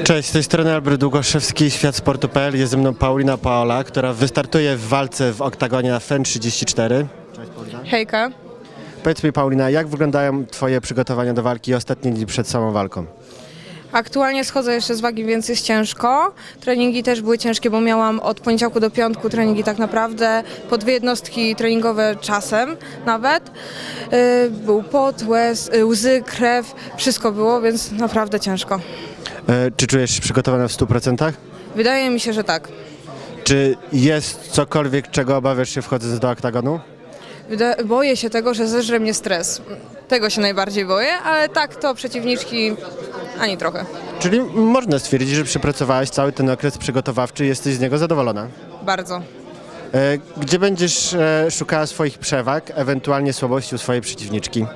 Cześć, z tej strony Albert Długoszewski, Świat Sportu.pl. Jest ze mną Paulina Paola, która wystartuje w walce w oktagonie na FEN 34. Hejka. Powiedz mi Paulina, jak wyglądają Twoje przygotowania do walki i ostatnie dni przed samą walką? Aktualnie schodzę jeszcze z wagi, więc jest ciężko. Treningi też były ciężkie, bo miałam od poniedziałku do piątku treningi tak naprawdę po dwie jednostki treningowe czasem nawet. Yy, Był pot, łez, yy, łzy, krew, wszystko było, więc naprawdę ciężko. E, czy czujesz się przygotowana w 100%? Wydaje mi się, że tak. Czy jest cokolwiek, czego obawiasz się wchodząc do oktagonu? Wyda- boję się tego, że zeżre mnie stres. Tego się najbardziej boję, ale tak to przeciwniczki ani trochę. Czyli można stwierdzić, że przepracowałaś cały ten okres przygotowawczy i jesteś z niego zadowolona. Bardzo. E, Gdzie będziesz e, szukała swoich przewag, ewentualnie słabości u swojej przeciwniczki?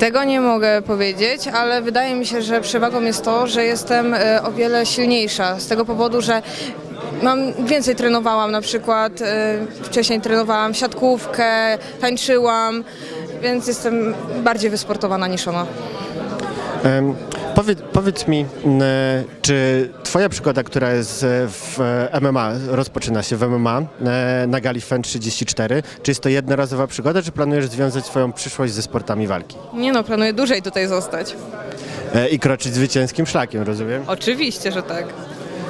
Tego nie mogę powiedzieć, ale wydaje mi się, że przewagą jest to, że jestem e, o wiele silniejsza. Z tego powodu, że mam więcej trenowałam, na przykład e, wcześniej trenowałam siatkówkę, tańczyłam, więc jestem bardziej wysportowana niż ona. Em, Powiedz, powiedz mi, czy twoja przygoda, która jest w e, MMA, rozpoczyna się w MMA e, na gali FEN 34, czy jest to jednorazowa przygoda, czy planujesz związać swoją przyszłość ze sportami walki? Nie no, planuję dłużej tutaj zostać. E, I kroczyć zwycięskim szlakiem, rozumiem? Oczywiście, że tak.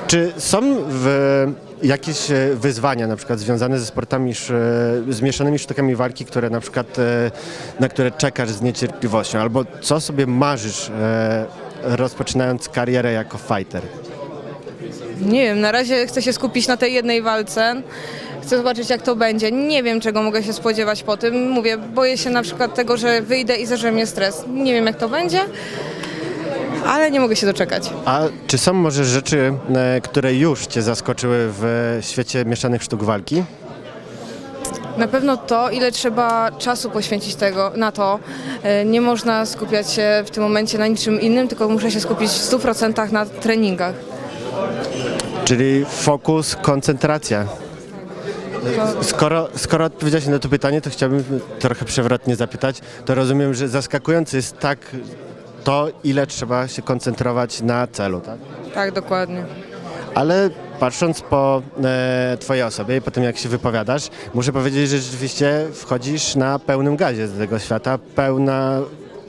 Czy są w, jakieś wyzwania, na przykład związane ze sportami, sz- e, z mieszanymi sztukami walki, które na przykład, na które czekasz z niecierpliwością, albo co sobie marzysz, rozpoczynając karierę jako fighter? Nie wiem, na razie chcę się skupić na tej jednej walce. Chcę zobaczyć, jak to będzie. Nie wiem, czego mogę się spodziewać po tym. Mówię, boję się na przykład tego, że wyjdę i zeżre mnie stres. Nie wiem, jak to będzie, ale nie mogę się doczekać. A czy są może rzeczy, e, które już Cię zaskoczyły w świecie mieszanych sztuk walki? Na pewno to, ile trzeba czasu poświęcić tego, na to. E, Nie można skupiać się w tym momencie na niczym innym, tylko muszę się skupić w 100% na treningach. Czyli fokus, koncentracja. Skoro, skoro odpowiedziałeś na to pytanie, to chciałbym trochę przewrotnie zapytać. To rozumiem, że zaskakujące jest tak to, ile trzeba się koncentrować na celu, tak? Tak, dokładnie. Ale patrząc po e, Twojej osobie i po tym, jak się wypowiadasz, muszę powiedzieć, że rzeczywiście wchodzisz na pełnym gazie z tego świata, pełna,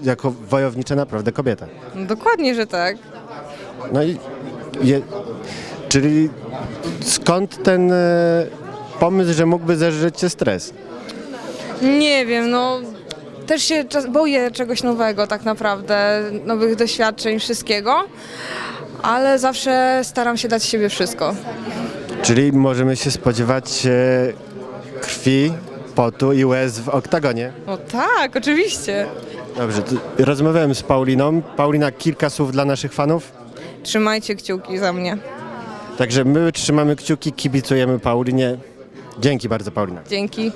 jako wojownicza naprawdę kobieta. No, dokładnie, że tak. No i je, czyli skąd ten e, pomysł, że mógłby zeżreć cię stres? Nie wiem, no też się czas, boję czegoś nowego tak naprawdę, nowych doświadczeń, wszystkiego, ale zawsze staram się dać siebie wszystko. Czyli możemy się spodziewać e, krwi, potu i łez w oktagonie. No tak, oczywiście. Dobrze, to rozmawiałem z Pauliną. Paulina, kilka słów dla naszych fanów. Trzymajcie kciuki za mnie. Także my trzymamy kciuki, kibicujemy Paulinie. Dzięki bardzo, Paulina. Dzięki.